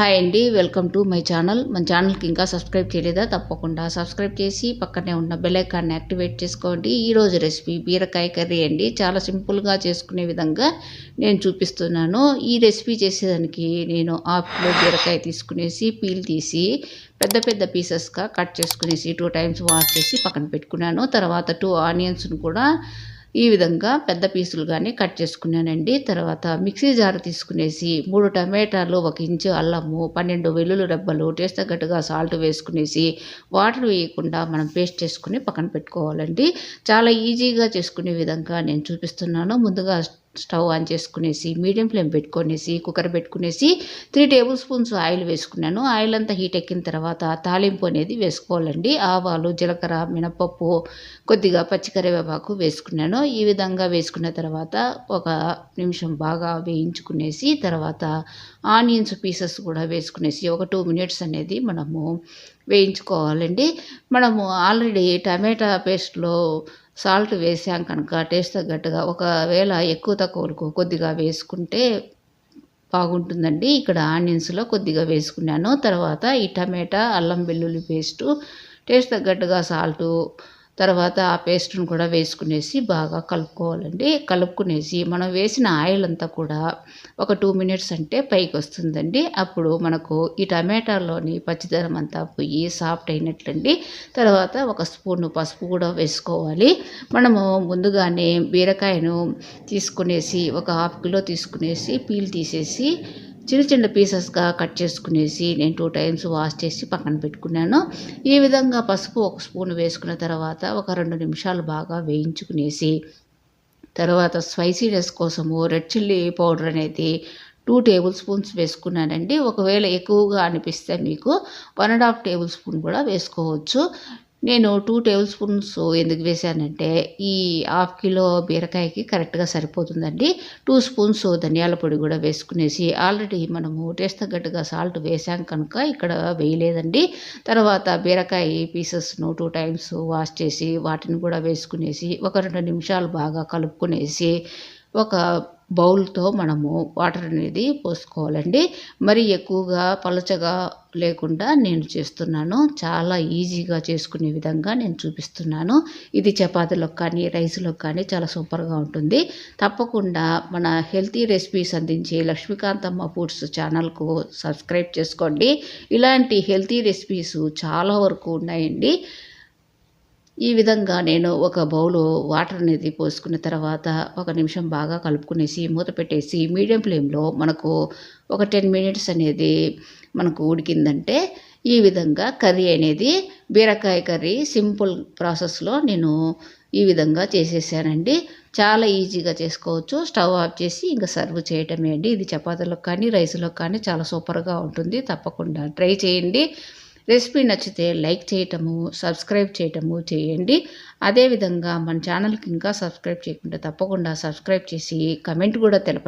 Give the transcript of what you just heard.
Hi అండి welcome to my channel మన ఛానల్కి ఇంకా సబ్స్క్రైబ్ చేయలేదా? తప్పకుండా సబ్స్క్రైబ్ చేసి పక్కనే ఉన్న బెల్ ఐకాన్ని యాక్టివేట్ చేసుకోండి. ఈరోజు రెసిపీ బీరకాయ కర్రీ అండి. చాలా సింపుల్గా చేసుకునే విధంగా నేను చూపిస్తున్నాను. ఈ రెసిపీ చేసేదానికి నేను హాఫ్ కిలో బీరకాయ తీసుకునేసి పీల్ తీసి పెద్ద పెద్ద పీసెస్గా కట్ చేసుకునేసి టూ టైమ్స్ వాష్ చేసి పక్కన పెట్టుకున్నాను. తర్వాత టూ ఆనియన్స్ను కూడా ఈ విధంగా పెద్ద పీసులుగానే కట్ చేసుకున్నానండి. తర్వాత మిక్సీ జార్ తీసుకునేసి మూడు టమాటాలు ఒక ఇంచు అల్లము పన్నెండు వెల్లుల్లి రెబ్బలు టేస్ట్ తగ్గట్టుగా సాల్ట్ వేసుకునేసి వాటర్ వేయకుండా మనం పేస్ట్ చేసుకుని పక్కన పెట్టుకోవాలండి. చాలా ఈజీగా చేసుకునే విధంగా నేను చూపిస్తున్నాను. ముందుగా స్టవ్ ఆన్ చేసుకునేసి మీడియం ఫ్లేమ్ పెట్టుకునేసి కుక్కర్ పెట్టుకునేసి త్రీ టేబుల్ స్పూన్స్ ఆయిల్ వేసుకున్నాను. ఆయిల్ అంతా హీట్ ఎక్కిన తర్వాత తాలింపు అనేది వేసుకోవాలండి. ఆవాలు జీలకర్ర మినపప్పు కొద్దిగా పచ్చికరివేపాకు వేసుకున్నాను. ఈ విధంగా వేసుకున్న తర్వాత ఒక నిమిషం బాగా వేయించుకునేసి తర్వాత ఆనియన్స్ పీసెస్ కూడా వేసుకునేసి ఒక టూ మినిట్స్ అనేది మనము వేయించుకోవాలండి. మనము ఆల్రెడీ టమాటా పేస్ట్లో సాల్ట్ వేసాం కనుక టేస్ట్ తగ్గట్టుగా. ఒకవేళ ఎక్కువ తక్కువలకు కొద్దిగా వేసుకుంటే బాగుంటుందండి. ఇక్కడ ఆనియన్స్లో కొద్దిగా వేసుకున్నాను. తర్వాత ఈ టమాటా అల్లం వెల్లుల్లి పేస్టు టేస్ట్ తగ్గట్టుగా సాల్టు తర్వాత ఆ పేస్ట్ను కూడా వేసుకునేసి బాగా కలుపుకోవాలండి. కలుపుకునేసి మనం వేసిన ఆయిల్ అంతా కూడా ఒక టూ మినిట్స్ అంటే పైకి వస్తుందండి. అప్పుడు మనకు ఈ టమాటాలోని పచ్చిదనం అంతా పోయి సాఫ్ట్ అయినట్లండి. తర్వాత ఒక స్పూన్ పసుపు కూడా వేసుకోవాలి. మనము ముందుగానే బీరకాయను తీసుకునేసి ఒక హాఫ్ కిలో తీసుకునేసి పీల్ తీసేసి చిన్న చిన్న పీసెస్గా కట్ చేసుకునేసి నేను టూ టైమ్స్ వాష్ చేసి పక్కన పెట్టుకున్నాను. ఈ విధంగా పసుపు ఒక స్పూన్ వేసుకున్న తర్వాత ఒక రెండు నిమిషాలు బాగా వేయించుకునేసి తర్వాత స్పైసీనెస్ కోసము రెడ్ చిల్లీ పౌడర్ అనేది టూ టేబుల్ స్పూన్స్ వేసుకున్నానండి. ఒకవేళ ఎక్కువగా అనిపిస్తే మీకు one and half tablespoon కూడా వేసుకోవచ్చు. నేను టూ టేబుల్ స్పూన్స్ ఎందుకు వేసానంటే ఈ హాఫ్ కిలో బీరకాయకి కరెక్ట్గా సరిపోతుందండి. టూ స్పూన్స్ ధనియాల పొడి కూడా వేసుకునేసి ఆల్రెడీ మనము టేస్ట్ తగ్గట్టుగా సాల్ట్ వేసాం కనుక ఇక్కడ వేయలేదండి. తర్వాత బీరకాయ పీసెస్ను టూ టైమ్స్ వాష్ చేసి వాటిని కూడా వేసుకునేసి ఒక రెండు నిమిషాలు బాగా కలుపుకునేసి ఒక బౌల్తో మనము వాటర్ అనేది పోసుకోవాలండి. మరి ఎక్కువగా పలచగా లేకుండా నేను చేస్తున్నాను. చాలా ఈజీగా చేసుకునే విధంగా నేను చూపిస్తున్నాను. ఇది చపాతీలకు కానీ రైస్లోకి కానీ చాలా సూపర్గా ఉంటుంది. తప్పకుండా మన హెల్తీ రెసిపీస్ అందించే లక్ష్మీకాంతమ్మ ఫుడ్స్ ఛానల్కు సబ్స్క్రైబ్ చేసుకోండి. ఇలాంటి హెల్తీ రెసిపీస్ చాలా వరకు ఉన్నాయండి. ఈ విధంగా నేను ఒక బౌలు వాటర్ అనేది పోసుకున్న తర్వాత ఒక నిమిషం బాగా కలుపుకునేసి మూత పెట్టేసి మీడియం ఫ్లేమ్లో మనకు ఒక టెన్ మినిట్స్ అనేది మనకు ఉడికిందంటే ఈ విధంగా కర్రీ అనేది బీరకాయ కర్రీ సింపుల్ ప్రాసెస్లో నేను ఈ విధంగా చేసేసానండి. చాలా ఈజీగా చేసుకోవచ్చు. స్టవ్ ఆఫ్ చేసి ఇంకా సర్వ్ చేయటమే అండి. ఇది చపాతీలకు కానీ రైస్లో కానీ చాలా సూపర్గా ఉంటుంది. తప్పకుండా ట్రై చేయండి. రెసిపీ నచ్చితే లైక్ చేయటము సబ్స్క్రైబ్ చేయటము చేయండి. అదేవిధంగా మన ఛానల్కి ఇంకా సబ్స్క్రైబ్ చేయకుండా తప్పకుండా సబ్స్క్రైబ్ చేసి కమెంట్ కూడా తెలపండి.